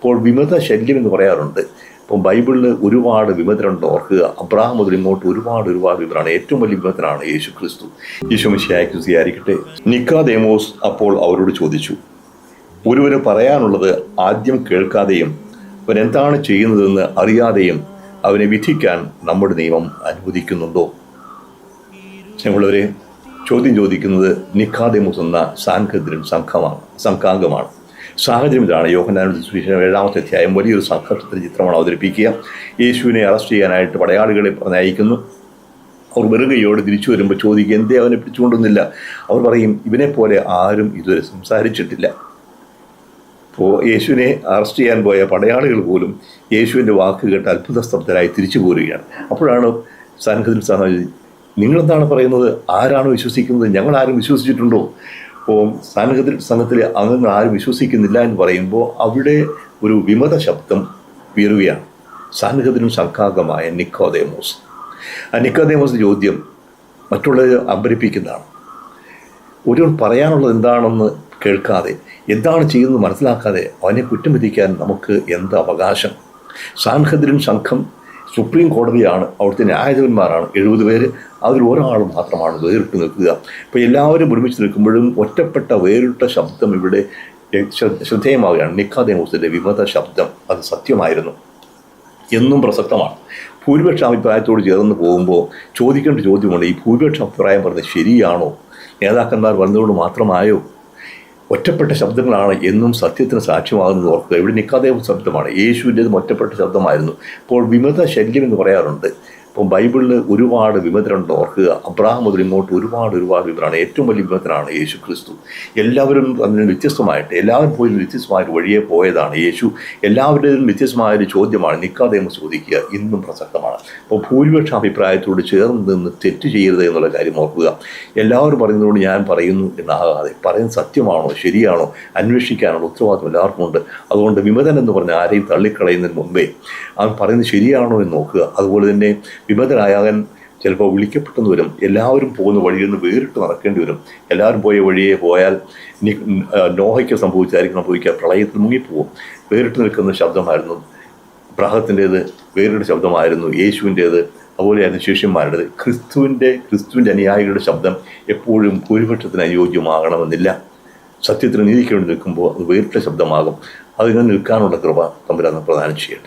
ഇപ്പോൾ വിമത ശല്യം എന്ന് പറയാറുണ്ട്. ഇപ്പം ബൈബിളിൽ ഒരുപാട് വിമതരുണ്ട് ഓർക്കുക. അബ്രാഹം മുതൽ ഇങ്ങോട്ട് ഒരുപാട് ഒരുപാട് വിമതരാണ്. ഏറ്റവും വലിയ വിമതനാണ് യേശു ക്രിസ്തു. യേശു മിശിയായിരിക്കട്ടെ നിക്കാദേമോസ് അപ്പോൾ അവരോട് ചോദിച്ചു ഒരുവന് പറയാനുള്ളത് ആദ്യം കേൾക്കാതെയും അവൻ എന്താണ് ചെയ്യുന്നതെന്ന് അറിയാതെയും അവനെ വിധിക്കാൻ നമ്മുടെ നിയമം അനുവദിക്കുന്നുണ്ടോ? ഞങ്ങളവരെ ചോദ്യം ചോദിക്കുന്നത് നിക്കാദേമോസ് എന്ന സാൻഖദ്രൻ സംഘമാണ് സംഘാംഗമാണ്. സാഹചര്യം ഇതാണ് യോഹനാനുടെ സുവിശേഷം ഏഴാമത്തെ അധ്യായം വലിയൊരു സംഘർഷത്തിന്റെ ചിത്രമാണ് അവതരിപ്പിക്കുക. യേശുവിനെ അറസ്റ്റ് ചെയ്യാനായിട്ട് പടയാളികളെ പറഞ്ഞയക്കുന്നു അവർ വെറുകയോട് തിരിച്ചു വരുമ്പോൾ ചോദിക്കുക എന്തേ അവനെ പിടിച്ചുകൊണ്ടൊന്നില്ല അവർ പറയും ഇവനെപ്പോലെ പോലെ ആരും ഇതുവരെ സംസാരിച്ചിട്ടില്ല. അപ്പോൾ യേശുവിനെ അറസ്റ്റ് ചെയ്യാൻ പോയ പടയാളികൾ പോലും യേശുവിന്റെ വാക്ക് കേട്ട് അത്ഭുതസ്തബ്ധരായി തിരിച്ചു പോരുകയാണ്. അപ്പോഴാണ് സാൻഖത്തിൽ സഹ നിങ്ങളെന്താണ് പറയുന്നത്? ആരാണ് വിശ്വസിക്കുന്നത്? ഞങ്ങൾ ആരും വിശ്വസിച്ചിട്ടുണ്ടോ? അപ്പോൾ സാൻഖത്തിൽ സംഘത്തിലെ അംഗങ്ങൾ ആരും വിശ്വസിക്കുന്നില്ല എന്ന് പറയുമ്പോൾ അവിടെ ഒരു വിമത ശബ്ദം ഉയരുകയാണ്. സാൻഖത്തിനും സംഘാംഗമായ നിക്കോദേമോസ്. ആ നിക്കോദേമോസ് ചോദ്യം മറ്റുള്ളവരെ അമ്പരിപ്പിക്കുന്നതാണ്. ഒരു പറയാനുള്ളത് എന്താണെന്ന് കേൾക്കാതെ എന്താണ് ചെയ്യുന്നത് മനസ്സിലാക്കാതെ അവനെ കുറ്റം വിധിക്കാൻ നമുക്ക് എന്ത് അവകാശം? സാൻഹദ്രിൻ സംഘം സുപ്രീം കോടതിയാണ് അവിടുത്തെ ന്യായാധിപന്മാരാണ് എഴുപത് പേര്. അതിൽ ഒരാൾ മാത്രമാണ് വേറിട്ട് നിൽക്കുക. അപ്പോൾ എല്ലാവരും ഒരുമിച്ച് നിൽക്കുമ്പോഴും ഒറ്റപ്പെട്ട വേറിട്ട ശബ്ദം ഇവിടെ ശ്രദ്ധേയമാവുകയാണ്. നിക്കാദേമോസിന്റെ വിമത ശബ്ദം അത് സത്യമായിരുന്നു. എന്നും പ്രസക്തമാണ്. ഭൂരിപക്ഷ അഭിപ്രായത്തോട് ചേർന്ന് പോകുമ്പോൾ ചോദിക്കേണ്ട ചോദ്യമുണ്ട് ഈ ഭൂരിപക്ഷ അഭിപ്രായം പറഞ്ഞത് ശരിയാണോ? നേതാക്കന്മാർ വന്നതുകൊണ്ട് മാത്രമായോ? ഒറ്റപ്പെട്ട ശബ്ദങ്ങളാണ് എന്നും സത്യത്തിന് സാക്ഷ്യമാകുന്നത് ഓർക്കുക. ഇവിടെ നിൽക്കാതെ ശബ്ദമാണ്. യേശുവിന്റെതും ഒറ്റപ്പെട്ട ശബ്ദമായിരുന്നു. ഇപ്പോൾ വിമത ശല്യം എന്ന് പറയാറുണ്ട്. ഇപ്പം ബൈബിളിൽ ഒരുപാട് വിമതരുണ്ട് ഓർക്കുക. അബ്രാഹം മുതൽ ഇങ്ങോട്ട് ഒരുപാട് ഒരുപാട് വിമതരാണ്. ഏറ്റവും വലിയ വിമതനാണ് യേശു ക്രിസ്തു. എല്ലാവരും അതിന് വ്യത്യസ്തമായിട്ട് എല്ലാവരും പോയി വ്യത്യസ്തമായ ഒരു വഴിയെ പോയതാണ് യേശു. എല്ലാവരുടെയും വ്യത്യസ്തമായ ഒരു ചോദ്യമാണ് നിൽക്കാതെയും ചോദിക്കുക ഇന്നും പ്രസക്തമാണ്. അപ്പോൾ ഭൂരിപക്ഷ അഭിപ്രായത്തോട് ചേർന്ന് നിന്ന് തെറ്റ് ചെയ്യരുത് എന്നുള്ള കാര്യം ഓർക്കുക. എല്ലാവരും പറയുന്നതുകൊണ്ട് ഞാൻ പറയുന്നു എന്നാകാതെ പറയുന്നത് സത്യമാണോ ശരിയാണോ അന്വേഷിക്കാനുള്ള ഉത്തരവാദിത്വം എല്ലാവർക്കും ഉണ്ട്. അതുകൊണ്ട് വിമതൻ എന്ന് പറഞ്ഞ ആരെയും തള്ളിക്കളയുന്നതിന് മുമ്പേ അവൻ പറയുന്നത് ശരിയാണോ എന്ന് നോക്കുക. അതുപോലെ തന്നെ വിമതനായാകൻ ചിലപ്പോൾ വിളിക്കപ്പെട്ടെന്ന് വരും. എല്ലാവരും പോകുന്ന വഴിയിൽ നിന്ന് വേറിട്ട് നടക്കേണ്ടി വരും. എല്ലാവരും പോയ വഴിയെ പോയാൽ നോഹയ്ക്ക് സംഭവിച്ചായിരിക്കും സംഭവിക്കുക. പ്രളയത്തിൽ മുങ്ങിപ്പോവും. വേറിട്ട് നിൽക്കുന്ന ശബ്ദമായിരുന്നു. അബ്രാഹത്തിന്റേത് വേറിട്ട ശബ്ദമായിരുന്നു. യേശുവിന്റേത് അതുപോലെയായിരുന്നു ശിഷ്യന്മാരുടേത്. ക്രിസ്തുവിന്റെ ക്രിസ്തുവിന്റെ അനുയായികളുടെ ശബ്ദം എപ്പോഴും ഭൂരിപക്ഷത്തിന് അനുയോജ്യമാകണമെന്നില്ല. സത്യത്തിന് നീതിക്ക് നിൽക്കുമ്പോൾ അത് വേറിട്ട ശബ്ദമാകും. അതിനെ നിൽക്കാനുള്ള കൃപ തമ്പുരാൻ പ്രദാനം ചെയ്യട്ടെ.